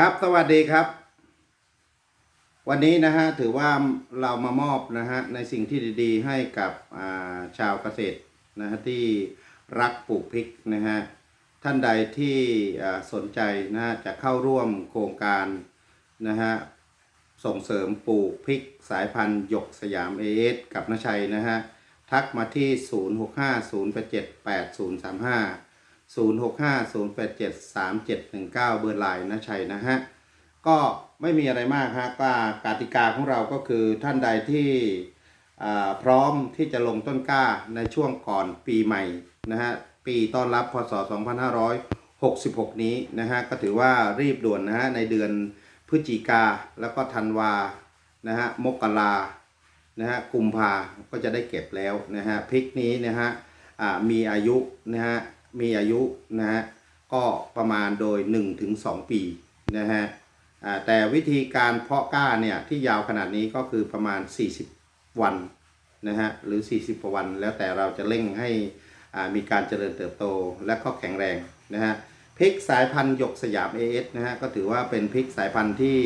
ครับสวัสดีครับ วันนี้นะฮะถือว่าเรามามอบนะฮะในสิ่งที่ดีๆ ให้กับาชาวเกษตรนะฮะที่รักปลูกพริกนะฮะท่านใดที่สนใจนะฮะจะเข้าร่วมโครงการนะฮะส่งเสริมปลูกพริกสายพันธุ์หยกสยามเอเอสกับนชัยนะฮะทักมาที่ 0650878035 0650873719 เบอร์ไลน์นะชัยนะฮะ ก็ไม่มีอะไรมากฮะก็กติกาของเราก็คือท่านใดที่พร้อมที่จะลงต้นกล้าในช่วงก่อนปีใหม่นะฮะ ปีต้อนรับพศ 2566 นี้นะฮะ ก็ถือว่ารีบด่วนนะฮะ ในเดือนพฤศจิกาแล้วก็ธันวานะฮะ มกรานะฮะกุมภาก็จะได้เก็บแล้วนะฮะพริกนี้นะฮะมีอายุนะฮะ มีอายุนะฮะก็ประมาณโดย 1-2 ปีนะฮะแต่วิธีการเพาะกล้าเนี่ยที่ยาวขนาดนี้ก็คือประมาณ 40 วันนะฮะหรือ 40กว่าวัน แล้วแต่เราจะเร่งให้มีการเจริญเติบโตและก็แข็งแรงนะฮะพริกสายพันธุ์หยกสยาม AS นะฮะก็ถือว่าเป็นพริกสายพันธุ์ที่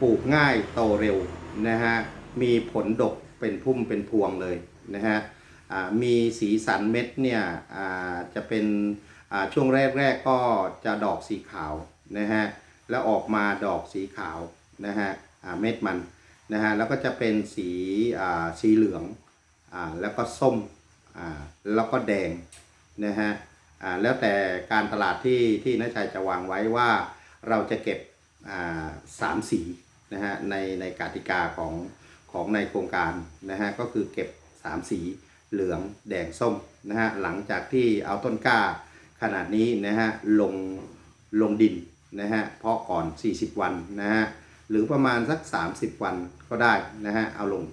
ปลูกง่ายโตเร็วนะฮะมีผลดกเป็นพุ่มเป็นพวงเลยนะฮะ มีสีสันเม็ดเนี่ยจะเป็นช่วงแรกๆก็จะดอกสีขาวนะฮะแล้วออกมาดอกสีขาวนะฮะเม็ดมันนะฮะแล้วก็จะเป็นสีสีเหลืองอแล้วก็ส้มแล้วก็แดงนะฮะแล้วแต่การตลาดที่ที่น้าชัยจะวางไว้ว่าเราจะเก็บสามสีนะฮะในในกติกาของของในโครงการนะฮะก็คือเก็บสามสี เหลืองแดงส้มนะฮะหลังจากที่เอาต้นกล้าขนาดนี้นะฮะลงลงดินนะฮะเพาะก่อน 40 วันนะฮะหรือประมาณสัก 30 วันก็ได้นะฮะเอาลง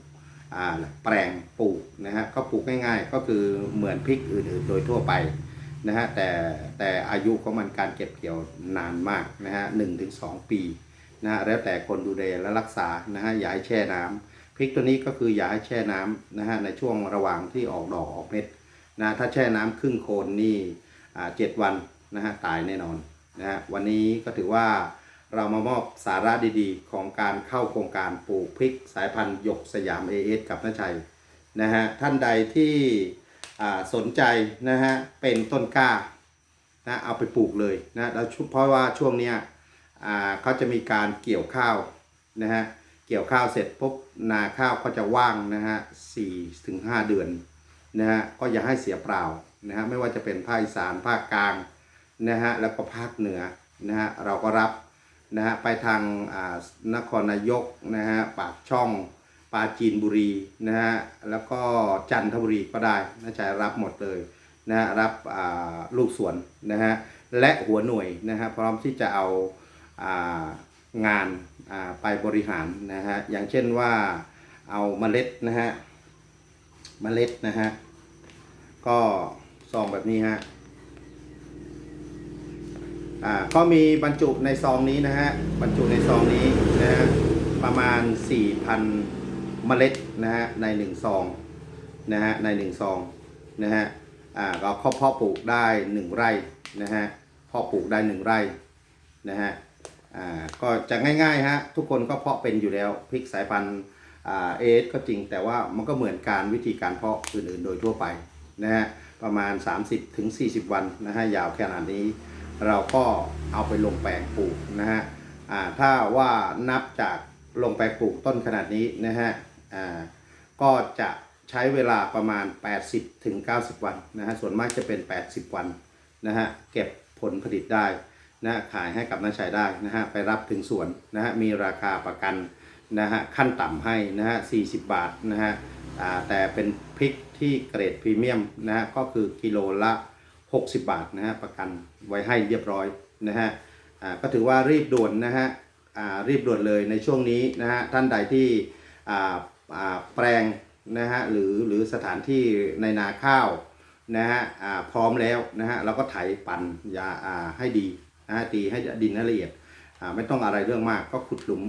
าแปลงปลูกนะฮะก็ปลูกง่ายๆ ก็คือเหมือนพริกอื่นๆ โดยทั่วไปนะฮะแต่แต่อายุของมันการเก็บเกี่ยวนานมากนะฮะหนึ่งถึงสองปีนะฮะแล้วแต่คนดูแลและรักษานะฮะอย่าให้แช่น้ำ พริกตัวนี้ก็คืออย่าให้แช่น้ำนะฮะในช่วงระหว่างที่ออกดอกออกเม็ดนะถ้าแช่น้ำครึ่งโคนนี่เจ็ดวันนะฮะตายแน่นอนนะฮะวันนี้ก็ถือว่าเรามามอบสาระดีๆ ของการเข้าโครงการปลูกพริกสายพันธุ์หยกสยาม AS กับน้าชัยนะฮะท่านใดที่สนใจนะฮะเป็นต้นกล้านะเอาไปปลูกเลยนะแล้วชุเพราะว่าช่วงเนี้ยอ่าเขาจะมีการเกี่ยวข้าวนะฮะ เกี่ยวข้าวเสร็จปุ๊บนาข้าวก็จะว่างนะฮะสี่ถึงห้าเดือนนะฮะก็อย่าให้เสียเปล่านะฮะไม่ว่าจะเป็นภาคอีสานภาคกลางนะฮะแล้วก็ภาคเหนือนะฮะเราก็รับนะฮะไปทางอ่านครนายกนะฮะปากช่องปราจีนบุรีนะฮะแล้วก็จันทบุรีก็ได้น่าจะรับหมดเลยนะฮะรับอ่าลูกสวนนะฮะและหัวหน่วยนะฮะพร้อมที่จะเอาอ่างาน ไปบริหารนะฮะอย่างเช่นว่าเอาเมล็ดนะฮะเมล็ดนะฮะก็ซองแบบนี้ฮะอ่าก็มีบรรจุในซองนี้นะฮะบรรจุในซองนี้นะฮะประมาณ 4,000 เมล็ดนะฮะในหนึ่งซองนะฮะในหนึ่งซองนะฮะอ่าก็เพาะปลูกได้ 1 ไร่นะฮะเพาะปลูกได้ 1 ไร่นะฮะ อ่าก็จะง่ายๆฮะทุกคนก็เพาะเป็นอยู่แล้วพริกสายพันธุ์อ่าเอสก็จริงแต่ว่ามันก็เหมือนการวิธีการเพาะอื่นๆโดยทั่วไปนะฮะประมาณ 30-40วันนะฮะยาวขนาดนี้ เราก็เอาไปลงแปลงปลูกนะฮะอ่าถ้าว่านับจากลงแปลงปลูกต้นขนาดนี้นะฮะอ่าก็จะใช้เวลาประมาณ 80ถึง90 วันนะฮะส่วนมากจะเป็น 80 วันนะฮะเก็บผลผลิตได้ นะขายให้กับน้าชายได้นะฮะไปรับถึงสวนนะฮะมีราคาประกันนะฮะขั้นต่ำให้นะฮะ40 บาทนะฮะแต่เป็นพริกที่เกรดพรีเมียมนะฮะก็คือกิโลละ 60 บาทนะฮะประกันไว้ให้เรียบร้อยนะฮะก็ถือว่ารีบด่วนนะฮะรีบด่วนเลยในช่วงนี้นะฮะท่านใดที่แปลงนะฮะหรือหรือสถานที่ในนาข้าวนะฮะพร้อมแล้วนะฮะเราก็ไถปั่นยาให้ดี นะฮะตีให้ดินให้ละเอียดไม่ต้องอะไรเรื่องมากก็ขุดหลุม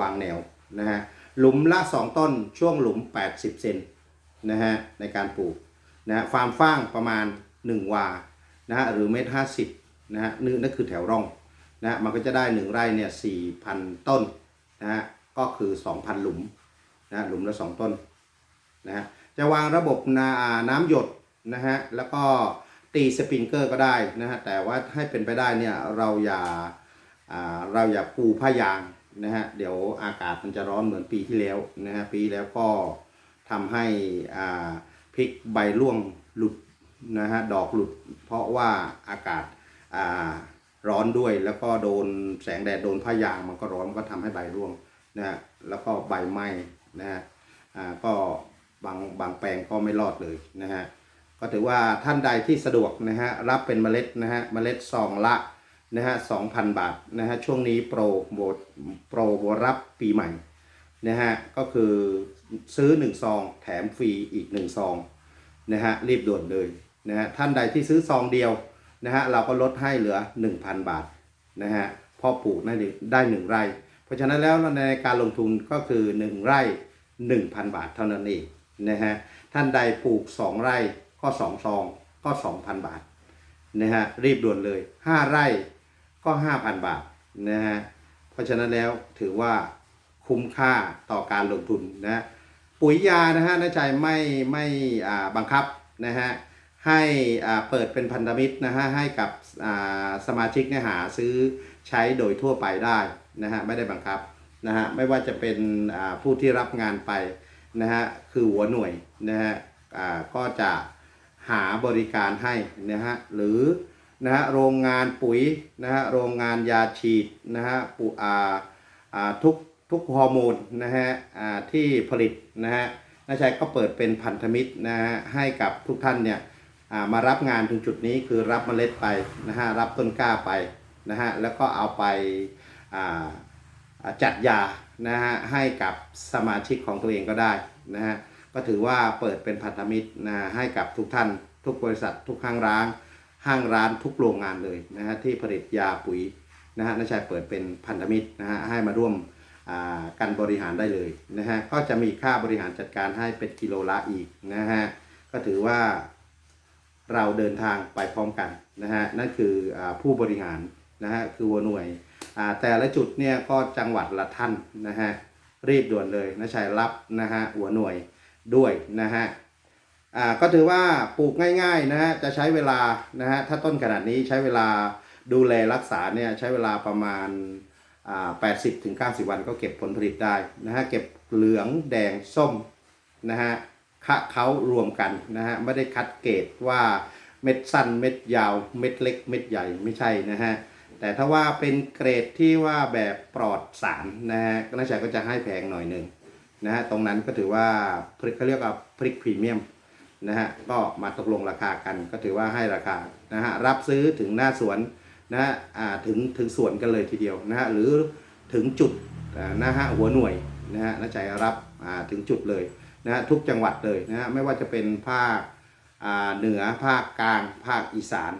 วางแนวนะฮะหลุมละ 2 ต้นช่วงหลุม 80 เซนนะฮะในการปลูกนะฮะฟาร์มฟ้างประมาณ 1 วานะฮะหรือเมตรห้าสิบนะฮะนี่นั่นคือแถวร่องนะฮะมันก็จะได้หนึ่งไร่เนี่ยสี่พันต้นนะฮะก็คือสองพันหลุมนะฮะหลุมละสองต้นนะฮะจะวางระบบนาน้ำหยดนะฮะแล้วก็ ตีสปริงเกอร์ก็ได้นะฮะแต่ว่าให้เป็นไปได้เนี่ยเราอย่าเราอย่าปูผ้ายางนะฮะเดี๋ยวอากาศมันจะร้อนเหมือนปีที่แล้วนะฮะปีแล้วก็ทำให้พริกใบร่วงหลุดนะฮะดอกหลุด เพราะว่าอากาศาร้อนด้วยแล้วก็โดนแสงแดดโดนผ้ายางมันก็ร้อนก็ทำให้ใบร่วงนะฮะแล้วก็ใบไหม้นะฮะก็บางบางแปลงก็ไม่รอดเลยนะฮะ ก็ถือว่าท่านใดที่สะดวกนะฮะรับเป็นเมล็ดนะฮะเมล็ดซองละนะฮะสองพันบาทนะฮะช่วงนี้โปรโบโปรบรับปีใหม่นะฮะก็คือซื้อ 1 ซอง แถมฟรีอีก 1 ซองนะฮะรีบด่วนเลยนะฮะท่านใดที่ซื้อซองเดียวนะฮะเราก็ลดให้เหลือ 1,000 บาทนะฮะพอปลูกได้ได้1ไร่ เพราะฉะนั้นแล้วในการลงทุนก็คือ 1 ไร่ 1,000 บาทเท่านั้นเองนะฮะท่านใดปลูก 2 ไร่ ก็2ซองก็2,000บาทนะฮะรีบด่วนเลย5ไร่ก็5,000บาทนะฮะเพราะฉะนั้นแล้วถือว่าคุ้มค่าต่อการลงทุนนะฮะปุ๋ยยานะฮะน้าใจไม่ไม่บังคับนะฮะให้เปิดเป็นพันธมิตรนะฮะให้กับสมาชิกเนี่ยหาซื้อใช้โดยทั่วไปได้นะฮะไม่ได้บังคับนะฮะไม่ว่าจะเป็นผู้ที่รับงานไปนะฮะคือหัวหน่วยนะฮะก็จะ หาบริการให้นะฮะหรือนะฮะโรงงานปุ๋ยนะฮะโรงงานยาฉีดนะฮะปุอ่าอ่าทุกทุกฮอร์โมนนะฮะอ่าที่ผลิตนะฮะนาชัยก็เปิดเป็นพันธมิตรนะฮะให้กับทุกท่านเนี่ยอ่ามารับงานถึงจุดนี้คือรับเมล็ดไปนะฮะรับต้นกล้าไปนะฮะแล้วก็เอาไปอ่าจัดยานะฮะให้กับสมาชิกของตัวเองก็ได้นะฮะ ก็ถือว่าเปิดเป็นพันธมิตรนะให้กับทุกท่าน ทุกบริษัท ทุกห้างร้านห้างร้านทุกโรงงานเลยนะฮะที่ผลิตยาปุ๋ยนะฮะนชัยเปิดเป็นพันธมิตรนะฮะให้มาร่วมอ่ากันบริหารได้เลยนะฮะก็จะมีค่าบริหารจัดการให้เป็นกิโลละอีกนะฮะก็ถือว่าเราเดินทางไปพร้อมกันนะฮะนั่นคืออผู้บริหารนะฮะคือหัวหน่วยแต่ละจุดเนี่ยก็จังหวัดละท่านนะฮะรีบด่วนเลยนะชัยรับนะฮะหัวหน่วย ด้วยนะฮะอ่าก็ถือว่าปลูกง่ายๆนะฮะจะใช้เวลานะฮะถ้าต้นขนาดนี้ใช้เวลาดูแลรักษาเนี่ยใช้เวลาประมาณอ่า80ถึง90วันก็เก็บผลผลิตได้นะฮะเก็บเหลืองแดงส้มนะฮะคะเขารวมกันนะฮะไม่ได้คัดเกรดว่าเม็ดสั้นเม็ดยาวเม็ดเล็ก เม็ดใหญ่ไม่ใช่นะฮะแต่ถ้าว่าเป็นเกรดที่ว่าแบบปลอดสารนะฮะก็น่าจะก็จะให้แพงหน่อยหนึ่ง นะฮะตรงนั้นก็ถือว่าพริกเขาเรียกว่าพริกพรีเมียมนะฮะก็มาตกลงราคากันก็ถือว่าให้ราคานะฮะรับซื้อถึงหน้าสวนนะฮะอ่าถึงถึงสวนกันเลยทีเดียวนะฮะหรือถึงจุดนะฮะหัวหน่วยนะฮะน่าใจรับอ่าถึงจุดเลยนะฮะทุกจังหวัดเลยนะฮะไม่ว่าจะเป็นภาคอ่าเหนือภาคกลางภาคอีสาน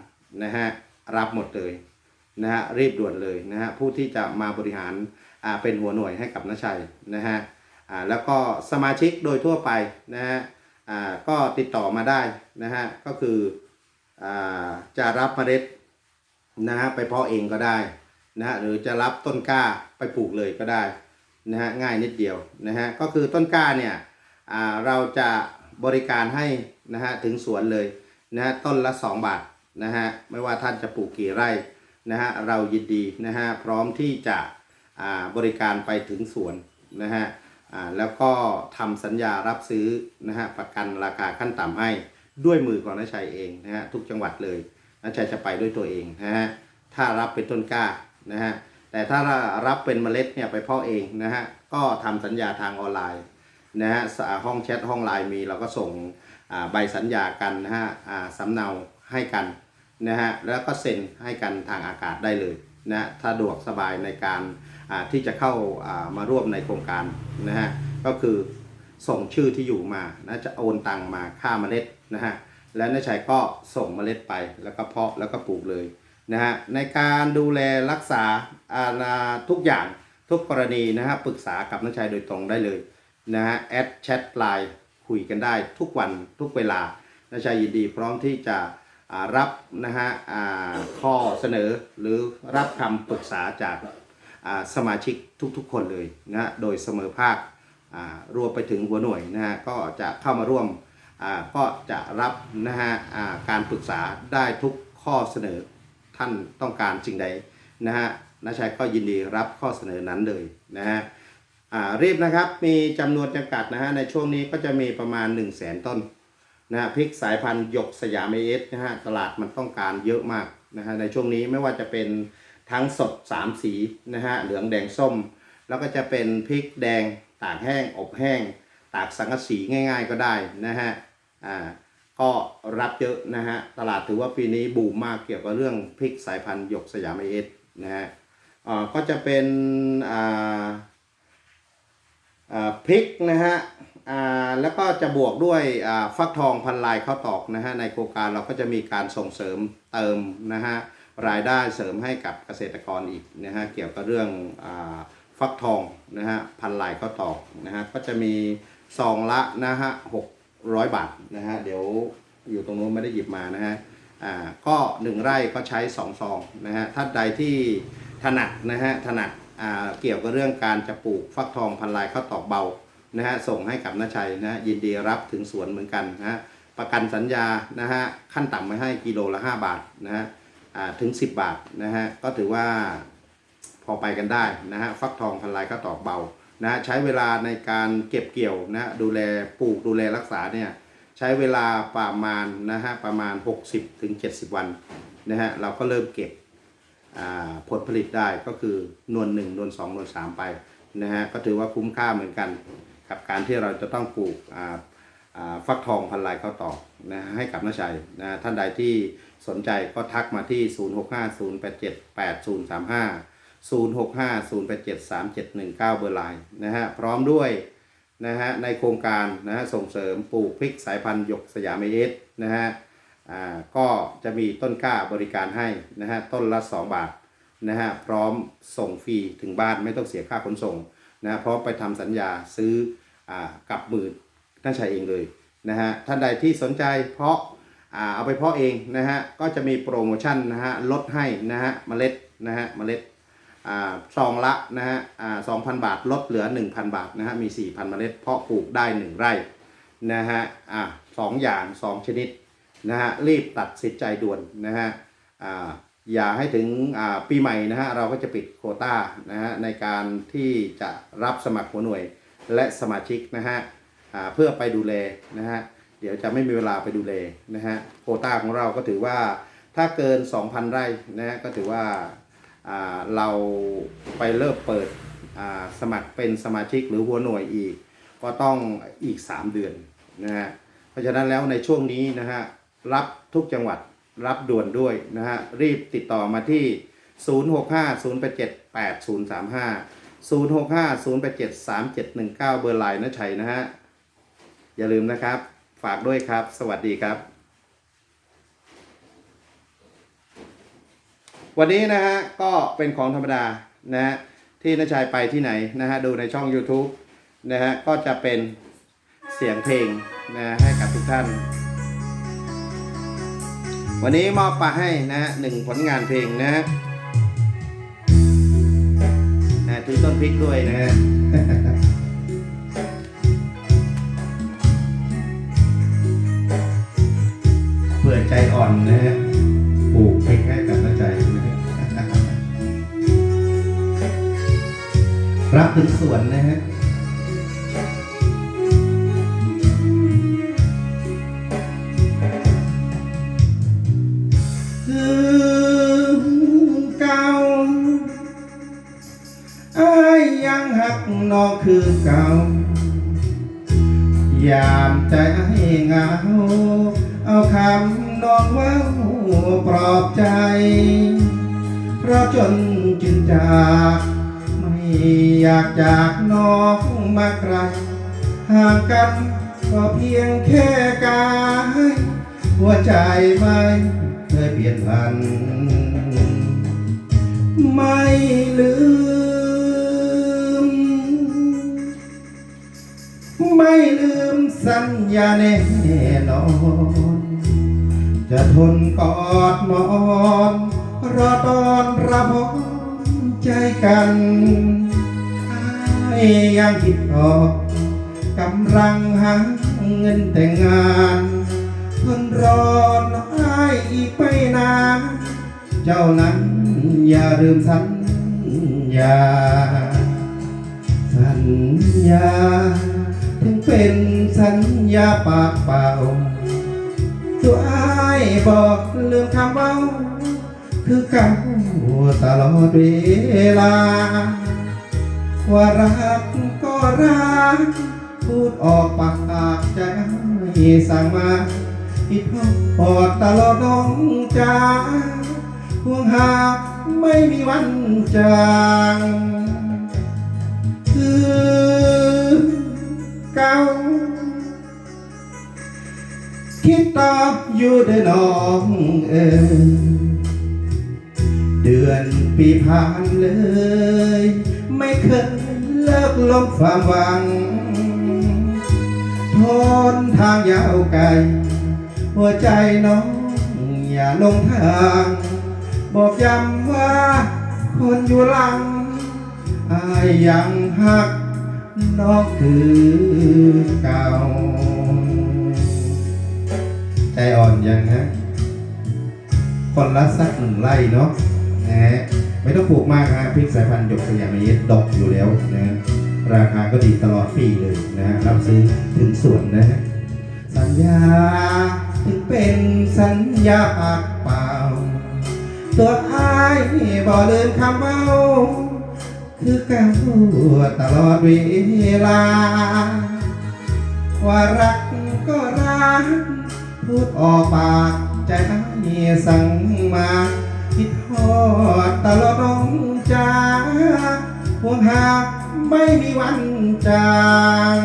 นะฮะรับหมดเลยนะฮะรีบด่วนเลยนะฮะผู้ที่จะมาบริหารอ่าเป็นหัวหน่วยให้กับน้าชัยนะฮะ แล้วก็สมาชิกโดยทั่วไปนะฮะก็ติดต่อมาได้นะฮะก็คืออจะรับเมล็ดนะฮะไปเพาะเองก็ได้นะฮะหรือจะรับต้นกล้าไปปลูกเลยก็ได้นะฮะง่ายนิดเดียวนะฮะก็คือต้นกล้าเนี่ยเราจะบริการให้นะฮะถึงสวนเลยนะฮะต้นละ 2 บาทนะฮะไม่ว่าท่านจะปลูกกี่ไร่นะฮะเรายินดีนะฮะพร้อมที่จะบริการไปถึงสวนนะฮะ แล้วก็ทำสัญญารับซื้อนะฮะประกันราคาขั้นต่ำให้ด้วยมือของนายชัยเองนะฮะทุกจังหวัดเลยนายชัยจะไปด้วยตัวเองนะฮะถ้ารับเป็นต้นกล้านะฮะแต่ถ้ารับเป็นเมล็ดเนี่ยไปเพาะเองนะฮะก็ทำสัญญาทางออนไลน์นะฮะห้องแชทห้องไลน์มีเราก็ส่งใบสัญญากันนะฮะสำเนาให้กันนะฮะแล้วก็เซ็นให้กันทางอากาศได้เลยนะฮะถ้าดวกสบายในการ ที่จะเข้ามาร่วมในโครงการนะฮะก็คือส่งชื่อที่อยู่มานะจะโอนตังมาค่าเมล็ดนะฮะและนายชัยก็ส่งเมล็ดไปแล้วก็เพาะแล้วก็ปลูกเลยนะฮะในการดูแลรักษาอานาทุกอย่างทุกกรณีนะฮะปรึกษากับนายชัยโดยตรงได้เลยนะฮะแอดแชทไลน์คุยกันได้ทุกวันทุกเวลานายชัยยินดีพร้อมที่จะรับนะฮะข้อเสนอหรือรับคำปรึกษาจาก สมาชิกทุกๆ คนเลยนะโดยเสมอภาครวมไปถึงหัวหน่วยนะฮะก็จะเข้ามาร่วมก็จะรับนะฮะการปรึกษาได้ทุกข้อเสนอท่านต้องการสิ่งใดนะฮะนาชัยก็ยินดีรับข้อเสนอนั้นเลยนะฮะรีบนะครับมีจำนวนจำกัดนะฮะในช่วงนี้ก็จะมีประมาณ 1 0 0 0 0แสนต้นนะฮะพริกสายพันธุ์หยกสยามเอสนะฮะตลาดมันต้องการเยอะมากนะฮะในช่วงนี้ไม่ว่าจะเป็น ทั้งสด 3 สีนะฮะเหลืองแดงส้ม แล้วก็จะเป็นพริกแดงตากแห้งอบแห้ง ตากสังกะสีง่าย ๆ ก็ได้นะฮะอ่าก็รับเยอะนะฮะตลาดถือว่าปีนี้บูมมากเกี่ยวกับเรื่องพริกสายพันธุ์หยกสยามเอสนะฮะอ่าก็จะเป็นอ่าอ่าพริกนะฮะอ่าแล้วก็จะบวกด้วยอ่าฟักทองพันลายข้าวตอกนะฮะในโครงการเราก็จะมีการส่งเสริมเติมนะฮะ รายได้เสริมให้กับเกษตรกรอีกนะฮะเกี่ยวกับเรื่องอฟักทองนะฮะพันลายข้าวตอกนะฮะก็จะมีซองละนะฮะหกร้อยบาทนะฮะเดี๋ยวอยู่ตรงนู้นไม่ได้หยิบมานะฮะอ่าก็หนึ่งไร่ก็ใช้สองซองนะฮะท่านใดที่ถนัดนะฮะถนัดอ่าเกี่ยวกับเรื่องการจะปลูกฟักทองพันลายข้าวตอกเบานะฮะส่งให้กับนาชัยนะฮะยินดีรับถึงสวนเหมือนกันนะฮะประกันสัญญานะฮะขั้นต่ำไว้ให้กิโลละ 5 บาทนะฮะ ถึง 10 บาทนะฮะก็ถือว่าพอไปกันได้นะฮะฟักทองพันลายข้าวตอกเบานะใช้เวลาในการเก็บเกี่ยวนะดูแลปลูกดูแลรักษาเนี่ยใช้เวลาประมาณนะฮะประมาณ 60ถึง70วันนะฮะเราก็เริ่มเก็บผลผลิตได้ก็คือนวลหนึ่งนวลสองนวลสามไปนะฮะก็ถือว่าคุ้มค่าเหมือนกัน กับการที่เราจะต้องปลูกฟักทองพันลายข้าวตอกนะให้กับน้าชัยนะท่านใดที่ สนใจก็ทักมาที่ 0650878035 0650873719 เบอร์ไลน์นะฮะพร้อมด้วยนะฮะในโครงการนะฮะส่งเสริมปลูกพริกสายพันธุ์หยกสยามเอสนะฮะอ่าก็จะมีต้นกล้าบริการให้นะฮะต้นละ 2 บาทนะฮะพร้อมส่งฟรีถึงบ้านไม่ต้องเสียค่าขนส่งนะฮะพร้อมไปทำสัญญาซื้ออ่ากับมือท่านชายเองเลยนะฮะท่านใดที่สนใจเพราะ เอาไปเพาะเองนะฮะก็จะมีโปรโมชั่นนะฮะลดให้นะฮะเมล็ดนะฮะเมล็ดซองละนะฮะสอ่า2,000บาทลดเหลือ 1,000 บาทนะฮะมี 4,000 เมล็ดเพาะปลูกได้ 1 ไร่นะฮะอ่าสองอย่าง 2 ชนิดนะฮะรีบตัดสินใจด่วนนะฮะอ่าอย่าให้ถึงอ่าปีใหม่นะฮะเราก็จะปิดโคต้านะฮะในการที่จะรับสมัครหัวหน่วยและสมาชิกนะฮะอ่าเพื่อไปดูแลนะฮะ เดี๋ยวจะไม่มีเวลาไปดูแลนะฮะโควต้าของเราก็ถือว่าถ้าเกิน 2,000 ไร่นะก็ถือว่าาเราไปเริ่มเปิดสมัครเป็นสมาชิกหรือหัวหน่วยอีก ก็ต้องอีก 3 เดือนนะฮะเพราะฉะนั้นแล้วในช่วงนี้นะฮะรับทุกจังหวัดรับด่วนด้วยนะฮะรีบติดต่อมาที่ 0650878035 0650873719 เบอร์ไลน์นะชัยนะฮะ อย่าลืมนะครับ ฝากด้วยครับ สวัสดีครับ วันนี้นะฮะก็เป็นของธรรมดานะฮะที่นชัยไปที่ไหนนะฮะดูในช่อง YouTube นะฮะก็จะเป็นเสียงเพลงนะให้กับทุกท่าน วันนี้มอบไปให้นะฮะหนึ่งผลงานเพลงนะฮะนะถือต้นพริกด้วยนะฮะ เพื่อใจอ่อนนะฮะปลูกพริกให้กับใจนะฮะรับถึงสวนนะฮะคือเก่าอายยังหักน้องคือเก่ายามใจไอ้เหงาเอาคำ นองเว้าปลอบใจ เพราะจนจึงจาก ไม่อยากจากน้องมาไกล ห่างกันก็เพียงแค่กาย หัวใจไม่เคยเปลี่ยนพัน ไม่ลืม ไม่ลืมสัญญาแน่นอน จะทนกอดหมอนรอตอนระพมใจกันไอ้ยังคิดออกกำลังหาเงินแต่งงานทนรอนไอ้อีกไปนานเจ้านั้นอย่าลืมสัญญา สัญญา ถึงเป็นสัญญาปากเปล่า ตัวอ้ายบอกลืมคำเว่าคือเก่าตลอดเวลา ว่ารักก็รัก พูดออกปากใจสั่งมาอีกพอดตลอดน้องจ้าห่วงหาไม่มีวันจางคือ คิดต่ออยู่เด้อน้องเออเดือนปีผ่านเลย ไม่เคยเลิกลบความหวังทนทางยาวไกล หัวใจน้องอย่าลงทาง บอกย้ำว่าคนอยู่หลังอายยังหักน้องคือเก่า ใจอ่อนยังฮะคนละสักหนึ่งไร่เนาะนะฮะไม่ต้องปลูกมากฮะพริกสายพันธุ์หยกสยามเยสดอกอยู่แล้วนะฮะราคาก็ดีตลอดปีเลยนะฮะรับซื้อถึงสวนนะฮะสัญญาถึงเป็นสัญญาปากเปล่า ตัวอ้ายบ่ลืมคำเมาคือเก่าตลอดเวลา ว่ารักก็รัก พูดออกปากใจให้สั่งมาคิดทอดตลอดน้องจ้าห่วงหากไม่มีวันจาง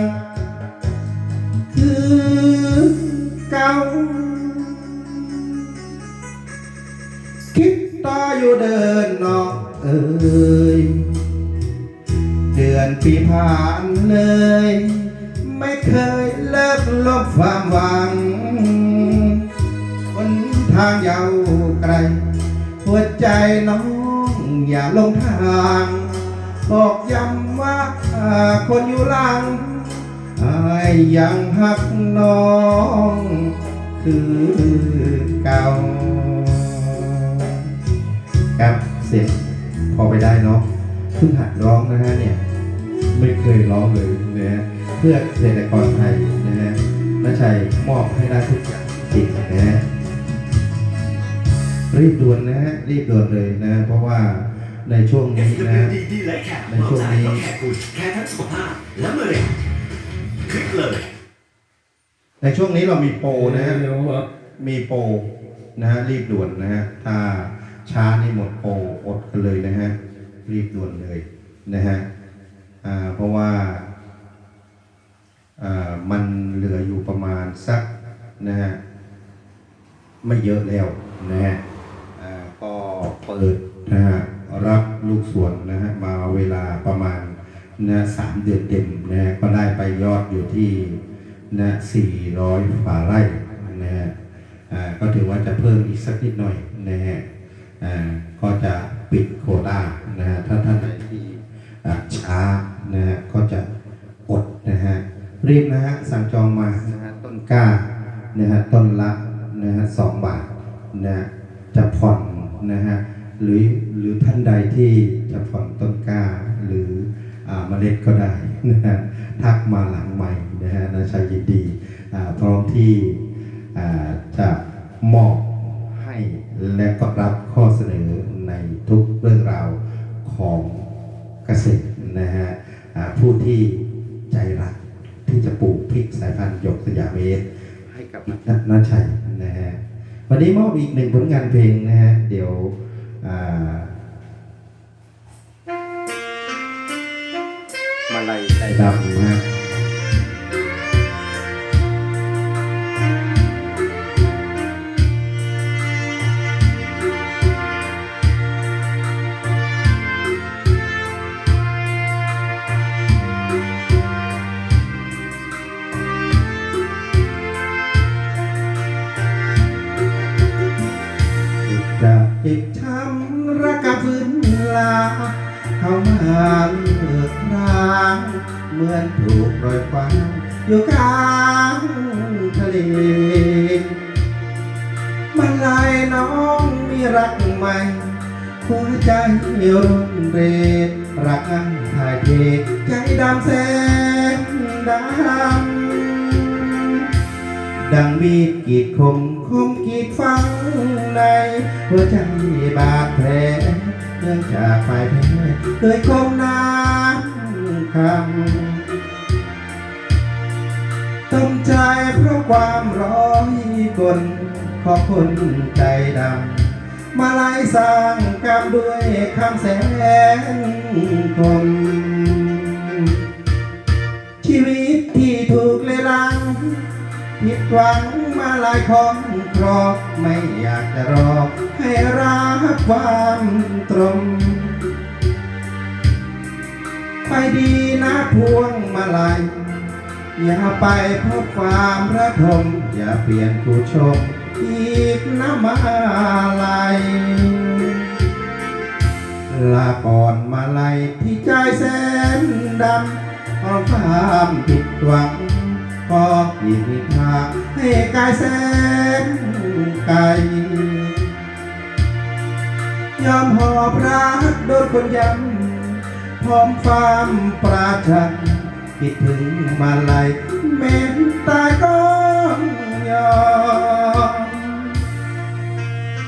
คือเก่าคิดต่ออยู่เดินนอกเอ่ยเดือนปีผ่านเลย ไม่เคยเลิกลบความหวัง ทางยาวไกล หัวใจน้องอย่าลงทาง บอกย้ำว่าคนอยู่หลังอายยังหักน้อง คือเก่า ครับเสร็จพอไปได้เนาะเพิ่งหัดร้องนะฮะเนี่ย ไม่เคยร้องเลยนะฮะเพื่อเกษตรกรไทยนะฮะน้าชัยมอบให้ได้ทุกอย่างจริงนะฮะ รีบด่วนนะฮะรีบด่วนเลยนะ เพราะว่าในช่วงนี้นะ FWD และแขกในช่วงนี้ก็แขกคุณแค่ทั้งสุขภาพและมะเร็งคลิกเลย ในช่วงนี้เรามีโปรนะฮะ มีโปรนะฮะรีบด่วนนะฮะถ้าช้านี่หมดโปรอดกันเลยนะฮะรีบด่วนเลยนะฮะอ่าเพราะว่าอ่ามันเหลืออยู่ประมาณสักนะฮะไม่เยอะแล้วนะฮะอ่า อกเปิดนะฮะรับลูกสวนนะฮะมาเวลาประมาณนะสามเดือนเต็มนะฮะก็ได้ไปยอดอยู่ที่นะ400ฝ่าไร่นะฮะอ่าก็ถือว่าจะเพิ่มอีกสักนิดหน่อยนะฮะอ่าก็จะปิดโคต้านะฮะถ้าท่านไหนที่อ่าช้านะฮะก็จะอดนะฮะรีบนะฮะสั่งจองมานะฮะต้นกล้านะฮะต้นละนะฮะสองบาทนะฮะจะผ่อน นะฮะหรือหรือท่านใดที่จะผ่อนต้นกล้าหรืออ่าเมล็ดก็ได้นะฮะทักมาหลังใหม่นะฮะนาชัยยินดีอ่าพร้อมที่อ่าจะมอบให้และก็รับข้อเสนอในทุกเรื่องราวของเกษตรนะฮะอ่าผู้ที่ใจรักที่จะปลูกพริกสายพันธุ์หยกสยามเมตรให้กับนานาชัยนะฮะ วันนี้มอบอีกหนึ่งผลงานเพลงนะฮะ เดี๋ยวมาลัยใจดำนะ ดำดังมีดกีดคมคมกีดฝังในหัวใจบาดแผลเนื่องจากฝ่ายแพ้โดยคมน้ำคำต้มใจเพราะความร้อยกลขอคนใจดำ มาไล่สร้างกรรมด้วยคำแสนคม ชีวิตที่ถูกเลยลังผิดหวังมาหลายของครอบไม่อยากจะรอให้รับความตรงไปดีนะพวงมาลัยอย่าไปพบความระทม อย่าเปลี่ยนผู้ชม อีกน้ำมาลายลาก่อนมาลัยที่ใจแสนดำ เพราะความผิดหวังก็อีกทางให้กายแสนไกลยอมหอบรักโดนคนย้ำพร้อมฟามปราชันคิดถึงมาลัยเมนตายก็ยอม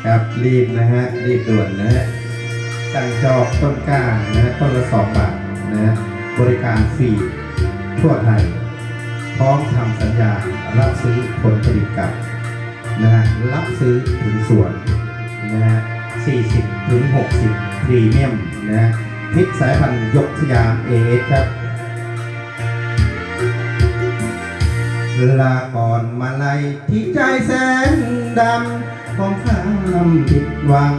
ครับรีบนะฮะ รีบด่วนนะฮะสั่งจองต้นกล้านะฮะต้นละสองบาทนะฮะ บริการฟรีทั่วไทย พร้อมทำสัญญารับซื้อผลผลิตกลับนะฮะรับซื้อถึงสวนนะฮะ40ถึง60พรีเมียมนะฮะพริกสายพันธุ์ยกสยามเอเอครับลาก่อนมาลัยที่ใจแสนดำของความผิดหวัง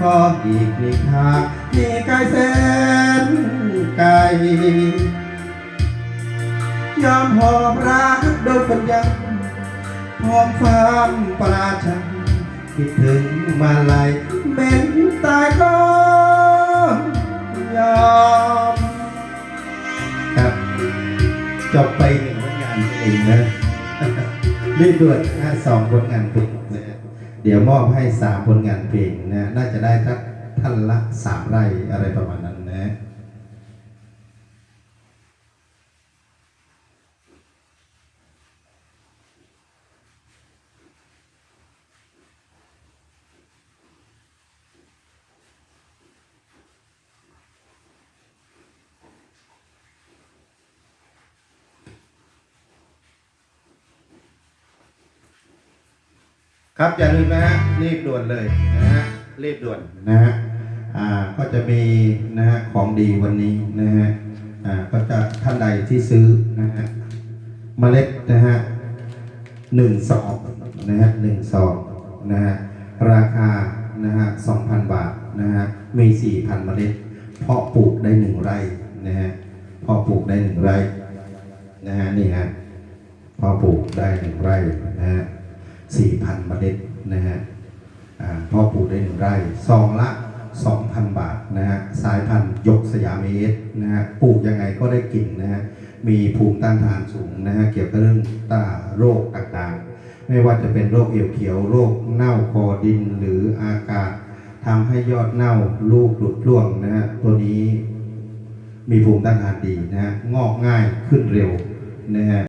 ก็อีกนิทางที่กายแสนไกลยอมหอบรักโดนคนยังพร้อมความปราชันคิดถึงมาลัยเม้นตายก็ยอมครับจบไปหนึ่งผลงานเพลงนะรีบด่วนสองผลงานเพลงนะ เดี๋ยวมอบให้สามผลงานเพลงนะ น่าจะได้ทักท่านละสามไร่อะไรประมาณนั้นนะ ครับอย่าลืมนะฮะรีบด่วนเลยนะฮะรีบด่วนนะฮะอ่าก็จะมีนะฮะของดีวันนี้นะฮะอ่าก็จะท่านใดที่ซื้อนะฮะเมล็ดนะฮะหนึ่งซองนะฮะหนึ่งซองนะฮะราคานะฮะสองพันบาทนะฮะมีสี่พันเมล็ด เพาะปลูกได้หนึ่งไร่นะฮะเพาะปลูกได้หนึ่งไร่นะฮะนี่ฮะเพาะปลูกได้หนึ่งไร่นะฮะ สี่พันเมล็ดนะฮะอ่าเพาะปลูกได้หนึ่งไร่ซองละสองพันบาทนะฮะสายพันธุ์ยกสยามเอสนะฮะปลูกยังไงก็ได้กินนะฮะมีภูมิต้านทานสูงนะฮะเกี่ยวกับเรื่องตาโรคต่างๆ ไม่ว่าจะเป็นโรคเอวเขียวโรคเน่าคอดินหรืออากาศทำให้ยอดเน่าลูกหลุดร่วงนะฮะตัวนี้มีภูมิต้านทานดีนะฮะงอกง่ายขึ้นเร็วนะฮะ